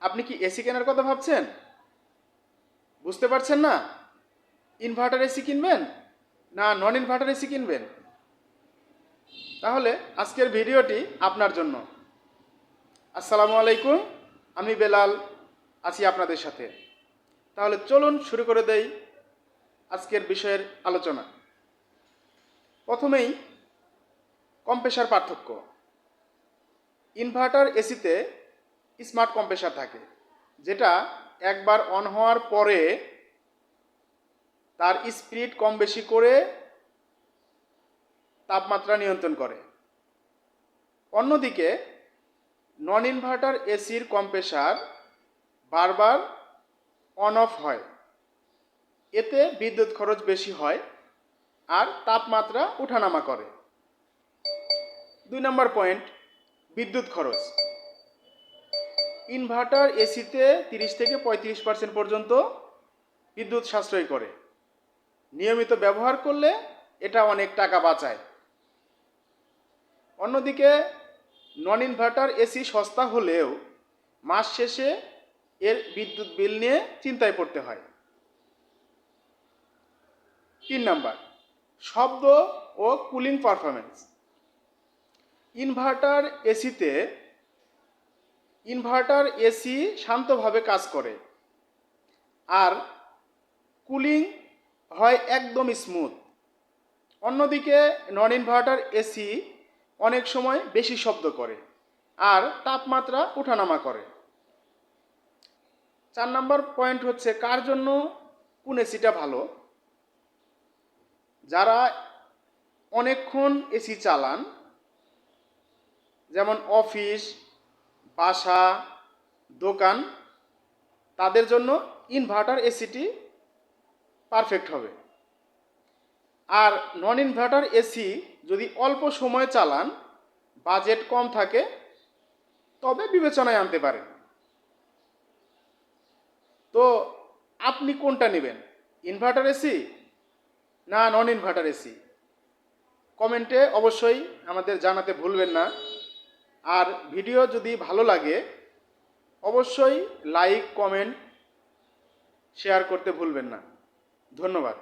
আপনি কি এসি কেনার কথা ভাবছেন? বুঝতে পারছেন না? ইনভার্টার এসি কিনবেন? না নন ইনভার্টার এসি কিনবেন? তাহলে আজকের ভিডিওটি আপনার জন্য। আসসালামু আলাইকুম, আমি বেলাল, আছি আপনাদের সাথে। তাহলে চলুন শুরু করে দেই আজকের বিষয়ের আলোচনা। প্রথমেই কম্প্রেসার পার্থক্য। ইনভার্টার এসিতে স্মার্ট কম্প্রেসার থাকে, যেটা একবার অন হওয়ার পরে তার স্পিড কম বেশি করে তাপমাত্রা নিয়ন্ত্রণ করে। অন্যদিকে নন ইনভার্টার এসির কম্প্রেসার বারবার অন অফ হয়। এতে বিদ্যুৎ খরচ বেশি হয় আর তাপমাত্রা উঠানামা করে। দুই নম্বর পয়েন্ট বিদ্যুৎ খরচ। ইনভার্টার এসিতে তিরিশ থেকে পঁয়ত্রিশ পার্সেন্ট পর্যন্ত বিদ্যুৎ সাশ্রয় করে। নিয়মিত ব্যবহার করলে এটা অনেক টাকা বাঁচায়। অন্যদিকে নন ইনভার্টার এসি সস্তা হলেও মাস শেষে এর বিদ্যুৎ বিল নিয়ে চিন্তায় পড়তে হয়। তিন নাম্বার, শব্দ ও কুলিং পারফরমেন্স ইনভার্টার এসিতে ইনভার্টার এসি শান্তভাবে কাজ করে। আর কুলিং হয় একদম স্মুথ। অন্যদিকে নন ইনভার্টার এসি অনেক সময় বেশি শব্দ করে আর তাপমাত্রা ওঠানামা করে। চার নম্বর পয়েন্ট হচ্ছে কার জন্য কোন এসিটা ভালো? যারা অনেকক্ষণ এসি চালান, যেমন অফিস বাসা দোকান, তাদের জন্য ইনভার্টার এসিটি পারফেক্ট হবে। আর নন ইনভার্টার এসি যদি অল্প সময় চালান বাজেট কম থাকে, তবে বিবেচনায় আনতে পারেন। তো আপনি কোনটা নেবেন? ইনভার্টার এসি না নন ইনভার্টার এসি কমেন্টে অবশ্যই আমাদের জানাতে ভুলবেন না। আর ভিডিও যদি ভালো লাগে অবশ্যই লাইক কমেন্ট শেয়ার করতে ভুলবেন না। ধন্যবাদ।